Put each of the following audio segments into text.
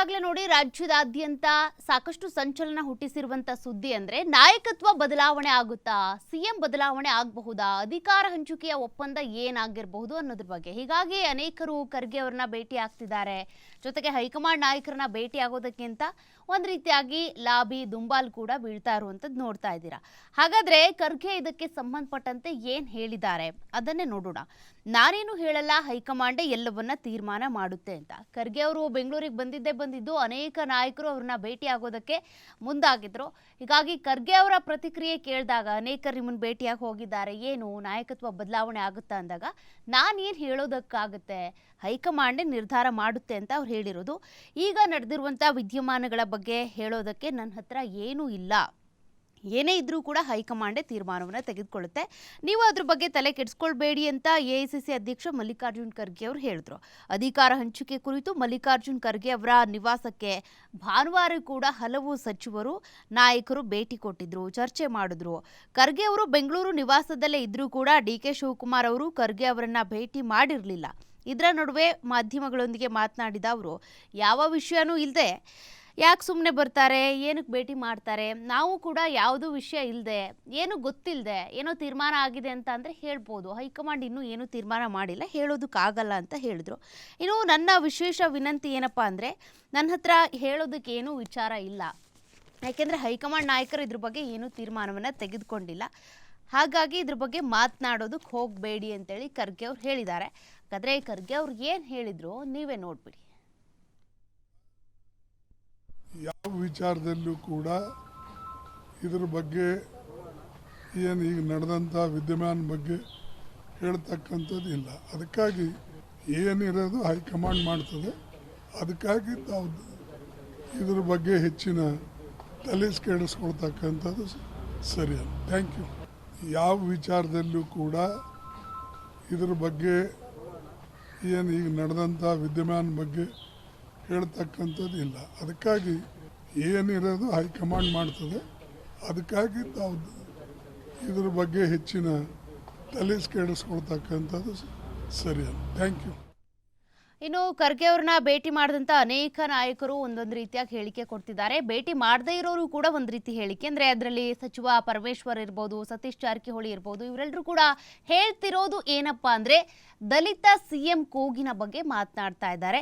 ಈಗಾಗಲೇ ನೋಡಿ ರಾಜ್ಯದಾದ್ಯಂತ ಸಾಕಷ್ಟು ಸಂಚಲನ ಹುಟ್ಟಿಸಿರುವಂತ ಸುದ್ದಿ ಅಂದ್ರೆ ನಾಯಕತ್ವ ಬದಲಾವಣೆ ಆಗುತ್ತಾ? ಸಿಎಂ ಬದಲಾವಣೆ ಆಗಬಹುದಾ? ಅಧಿಕಾರ ಹಂಚಿಕೆಯ ಒಪ್ಪಂದ ಏನಾಗಿರಬಹುದು ಅನ್ನೋದ್ರ ಬಗ್ಗೆ. ಹೀಗಾಗಿ ಅನೇಕರು ಖರ್ಗೆ ಅವರನ್ನ ಭೇಟಿ ಆಗ್ತಿದ್ದಾರೆ. ಜೊತೆಗೆ ಹೈಕಮಾಂಡ್ ನಾಯಕರನ್ನ ಭೇಟಿ ಆಗೋದಕ್ಕಿಂತ ಒಂದ್ ರೀತಿಯಾಗಿ ಲಾಬಿ, ದುಂಬಾಲ್ ಕೂಡ ಬೀಳ್ತಾ ಇರುವಂತದ್ದು ನೋಡ್ತಾ ಇದ್ದೀರಾ. ಹಾಗಾದ್ರೆ ಖರ್ಗೆ ಇದಕ್ಕೆ ಸಂಬಂಧಪಟ್ಟಂತೆ ಏನ್ ಹೇಳಿದ್ದಾರೆ? ಅದನ್ನೇ ನೋಡೋಣ. ನಾನೇನು ಹೇಳಲ್ಲ, ಹೈಕಮಾಂಡ್ ಎಲ್ಲವನ್ನ ತೀರ್ಮಾನ ಮಾಡುತ್ತೆ ಅಂತ. ಖರ್ಗೆ ಅವರು ಬೆಂಗಳೂರಿಗೆ ಬಂದಿದ್ದೇ ಬಂದಿದ್ದು. ಅನೇಕ ನಾಯಕರು ಅವ್ರನ್ನ ಭೇಟಿ ಆಗೋದಕ್ಕೆ ಮುಂದಾಗಿದ್ರು. ಹೀಗಾಗಿ ಖರ್ಗೆ ಅವರ ಪ್ರತಿಕ್ರಿಯೆ ಕೇಳಿದಾಗ ಅನೇಕರು ನಿಮ್ಮನ್ನ ಭೇಟಿಯಾಗಿ ಹೋಗಿದ್ದಾರೆ. ಏನು ನಾಯಕತ್ವ ಬದಲಾವಣೆ ಆಗುತ್ತಾ ಅಂದಾಗ ನಾನೇನು ಹೇಳೋದಕ್ಕಾಗುತ್ತೆ? ಹೈಕಮಾಂಡೇ ನಿರ್ಧಾರ ಮಾಡುತ್ತೆ ಅಂತ ಅವ್ರು ಹೇಳಿರೋದು. ಈಗ ನಡೆದಿರುವಂಥ ವಿದ್ಯಮಾನಗಳ ಬಗ್ಗೆ ಹೇಳೋದಕ್ಕೆ ನನ್ನ ಹತ್ರ ಏನೂ ಇಲ್ಲ. ಏನೇ ಇದ್ರೂ ಕೂಡ ಹೈಕಮಾಂಡೇ ತೀರ್ಮಾನವನ್ನು ತೆಗೆದುಕೊಳ್ಳುತ್ತೆ. ನೀವು ಅದ್ರ ಬಗ್ಗೆ ತಲೆ ಕೆಡಿಸ್ಕೊಳ್ಬೇಡಿ ಅಂತ ಎ ಐ ಸಿ ಸಿ ಅಧ್ಯಕ್ಷ ಮಲ್ಲಿಕಾರ್ಜುನ್ ಖರ್ಗೆ ಅವರು ಹೇಳಿದ್ರು. ಅಧಿಕಾರ ಹಂಚಿಕೆ ಕುರಿತು ಮಲ್ಲಿಕಾರ್ಜುನ್ ಖರ್ಗೆ ಅವರ ನಿವಾಸಕ್ಕೆ ಭಾನುವಾರ ಕೂಡ ಹಲವು ಸಚಿವರು, ನಾಯಕರು ಭೇಟಿ ಕೊಟ್ಟಿದ್ರು, ಚರ್ಚೆ ಮಾಡಿದ್ರು. ಖರ್ಗೆ ಅವರು ಬೆಂಗಳೂರು ನಿವಾಸದಲ್ಲೇ ಇದ್ರೂ ಕೂಡ ಡಿ ಕೆ ಶಿವಕುಮಾರ್ ಅವರು ಖರ್ಗೆ ಅವರನ್ನ ಭೇಟಿ ಮಾಡಿರಲಿಲ್ಲ. ಇದರ ನಡುವೆ ಮಾಧ್ಯಮಗಳೊಂದಿಗೆ ಮಾತನಾಡಿದ ಅವರು, ಯಾವ ವಿಷಯನೂ ಇಲ್ಲದೆ ಯಾಕೆ ಸುಮ್ಮನೆ ಬರ್ತಾರೆ? ಏನಕ್ಕೆ ಭೇಟಿ ಮಾಡ್ತಾರೆ? ನಾವು ಕೂಡ ಯಾವುದೂ ವಿಷಯ ಇಲ್ಲದೆ ಏನು ಗೊತ್ತಿಲ್ಲದೆ ಏನೋ ತೀರ್ಮಾನ ಆಗಿದೆ ಅಂತ ಅಂದರೆ ಹೇಳ್ಬೋದು. ಹೈಕಮಾಂಡ್ ಇನ್ನೂ ಏನೂ ತೀರ್ಮಾನ ಮಾಡಿಲ್ಲ, ಹೇಳೋದಕ್ಕಾಗಲ್ಲ ಅಂತ ಹೇಳಿದ್ರು. ಇನ್ನು ನನ್ನ ವಿಶೇಷ ವಿನಂತಿ ಏನಪ್ಪ ಅಂದರೆ ನನ್ನ ಹತ್ರ ಹೇಳೋದಕ್ಕೆ ಏನೂ ವಿಚಾರ ಇಲ್ಲ. ಯಾಕೆಂದರೆ ಹೈಕಮಾಂಡ್ ನಾಯಕರು ಇದ್ರ ಬಗ್ಗೆ ಏನೂ ತೀರ್ಮಾನವನ್ನು ತೆಗೆದುಕೊಂಡಿಲ್ಲ. ಹಾಗಾಗಿ ಇದ್ರ ಬಗ್ಗೆ ಮಾತನಾಡೋದಕ್ಕೆ ಹೋಗಬೇಡಿ ಅಂತೇಳಿ ಖರ್ಗೆ ಅವ್ರು ಹೇಳಿದ್ದಾರೆ. ಹಾಗಾದರೆ ಖರ್ಗೆ ಅವ್ರು ಏನು ಹೇಳಿದ್ರು, ನೀವೇ ನೋಡ್ಬಿಡಿ. ಯಾವ ವಿಚಾರದಲ್ಲೂ ಕೂಡ ಇದ್ರ ಬಗ್ಗೆ ಏನು ಈಗ ನಡೆದಂಥ ವಿದ್ಯಮಾನ ಬಗ್ಗೆ ಹೇಳ್ತಕ್ಕಂಥದ್ದು ಇಲ್ಲ ಅದಕ್ಕಾಗಿ ಏನಿರೋದು ಹೈಕಮಾಂಡ್ ಮಾಡ್ತದೆ. ಅದಕ್ಕಾಗಿ ತಾವು ಇದ್ರ ಬಗ್ಗೆ ಹೆಚ್ಚಿನ ತಲೆಸ್ ಕೆಡಿಸ್ಕೊಳ್ತಕ್ಕಂಥದ್ದು ಸರಿ ಅಲ್ಲ ಥ್ಯಾಂಕ್ ಯು. ಯಾವ ವಿಚಾರದಲ್ಲೂ ಕೂಡ ಇದ್ರ ಬಗ್ಗೆ ಏನು ಈಗ ನಡೆದಂಥ ವಿದ್ಯಮಾನ ಬಗ್ಗೆ ಹೇಳ್ತಕ್ಕಂಥದ್ದು ಇಲ್ಲ. ಅದಕ್ಕಾಗಿ ಏನಿರೋದು ಹೈಕಮಾಂಡ್ ಮಾಡ್ತದೆ. ಅದಕ್ಕಾಗಿ ತಾವು ಇದ್ರ ಬಗ್ಗೆ ಹೆಚ್ಚಿನ ತಲೆಸ್ ಸರಿ ಅಲ್ಲ. ಥ್ಯಾಂಕ್ ಯು ಇನ್ನು ಖರ್ಗೆ ಅವ್ರನ್ನ ಭೇಟಿ ಮಾಡಿದಂಥ ಅನೇಕ ನಾಯಕರು ಒಂದೊಂದು ರೀತಿಯಾಗಿ ಹೇಳಿಕೆ ಕೊಡ್ತಿದ್ದಾರೆ. ಭೇಟಿ ಮಾಡದೇ ಇರೋರು ಕೂಡ ಒಂದು ರೀತಿ ಹೇಳಿಕೆ. ಅಂದರೆ ಅದರಲ್ಲಿ ಸಚಿವ ಪರಮೇಶ್ವರ್ ಇರ್ಬೋದು, ಸತೀಶ್ ಜಾರಕಿಹೊಳಿ ಇರ್ಬೋದು, ಇವರೆಲ್ಲರೂ ಕೂಡ ಹೇಳ್ತಿರೋದು ಏನಪ್ಪ ಅಂದರೆ ದಲಿತ ಸಿಎಂ ಕೂಗಿನ ಬಗ್ಗೆ ಮಾತನಾಡ್ತಾ ಇದ್ದಾರೆ.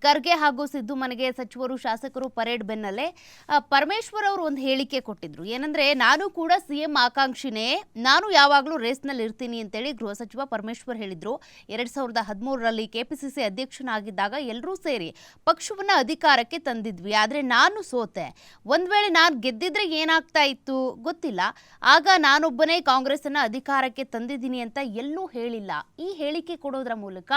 ಖರ್ಗೆ ಹಾಗೂ ಸಿದ್ದು ಮನೆಗೆ ಸಚಿವರು, ಶಾಸಕರು ಪರೇಡ್ ಬೆನ್ನಲ್ಲೇ ಪರಮೇಶ್ವರ್ ಅವರು ಒಂದು ಹೇಳಿಕೆ ಕೊಟ್ಟಿದ್ರು. ಏನಂದ್ರೆ, ನಾನು ಕೂಡ ಸಿಎಂ ಆಕಾಂಕ್ಷಿನೇ. ನಾನು ಯಾವಾಗಲೂ ರೇಸ್ನಲ್ಲಿ ಇರ್ತೀನಿ ಅಂತೇಳಿ ಗೃಹ ಸಚಿವ ಪರಮೇಶ್ವರ್ ಹೇಳಿದ್ರು. ಎರಡ್ ಸಾವಿರದ ಹದಿಮೂರರಲ್ಲಿ ಕೆಪಿಸಿಸಿ ಅಧ್ಯಕ್ಷನಾಗಿದ್ದಾಗ ಎಲ್ಲರೂ ಸೇರಿ ಪಕ್ಷವನ್ನ ಅಧಿಕಾರಕ್ಕೆ ತಂದಿದ್ವಿ. ಆದ್ರೆ ನಾನು ಸೋತೆ. ಒಂದ್ ವೇಳೆ ನಾನು ಗೆದ್ದಿದ್ರೆ ಏನಾಗ್ತಾ ಇತ್ತು? ಗೊತ್ತಿಲ್ಲ. ಆಗ ನಾನೊಬ್ಬನೇ ಕಾಂಗ್ರೆಸ್ ಅನ್ನ ಅಧಿಕಾರಕ್ಕೆ ತಂದಿದ್ದೀನಿ ಅಂತ ಎಲ್ಲೂ ಹೇಳಿಲ್ಲ. ಈ ಹೇಳಿಕೆ ಕೊಡೋದ್ರ ಮೂಲಕ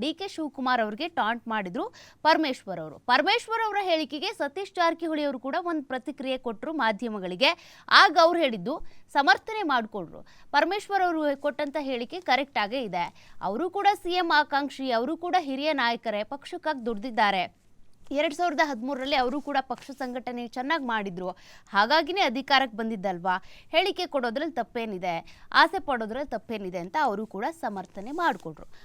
ಡಿ ಕೆ ಶಿವಕುಮಾರ್ ಅವರಿಗೆ ಟಾಂಟ್ ಮಾಡಿದ್ರು. ಪರಮೇಶ್ವರ್ ಅವರು. ಪರಮೇಶ್ವರ್ ಅವರ ಹೇಳಿಕೆಗೆ ಸತೀಶ್ ಜಾರಕಿಹೊಳಿ ಅವರು ಕೂಡ ಒಂದು ಪ್ರತಿಕ್ರಿಯೆ ಕೊಟ್ಟರು ಮಾಧ್ಯಮಗಳಿಗೆ. ಆಗ ಅವ್ರು ಹೇಳಿದ್ದು, ಸಮರ್ಥನೆ ಮಾಡಿಕೊಂಡ್ರು ಪರಮೇಶ್ವರ್ ಅವರು ಕೊಟ್ಟಂತ ಹೇಳಿಕೆ ಕರೆಕ್ಟ್ ಆಗೇ ಇದೆ. ಅವರು ಕೂಡ ಸಿಎಂ ಆಕಾಂಕ್ಷಿ, ಅವರು ಕೂಡ ಹಿರಿಯ ನಾಯಕರೇ, ಪಕ್ಷಕ್ಕಾಗಿ ದುಡ್ದಿದ್ದಾರೆ. ಎರಡು ಸಾವಿರದ ಹದಿಮೂರರಲ್ಲಿ ಅವರು ಕೂಡ ಪಕ್ಷ ಸಂಘಟನೆ ಚೆನ್ನಾಗಿ ಮಾಡಿದ್ರು. ಹಾಗಾಗಿನೇ ಅಧಿಕಾರಕ್ಕೆ ಬಂದಿದ್ದಲ್ವಾ? ಹೇಳಿಕೆ ಕೊಡೋದ್ರಲ್ಲಿ ತಪ್ಪೇನಿದೆ. ಆಸೆ ಪಡೋದ್ರಲ್ಲಿ ತಪ್ಪೇನಿದೆ ಅಂತ ಅವರು ಕೂಡ ಸಮರ್ಥನೆ ಮಾಡಿಕೊಂಡ್ರು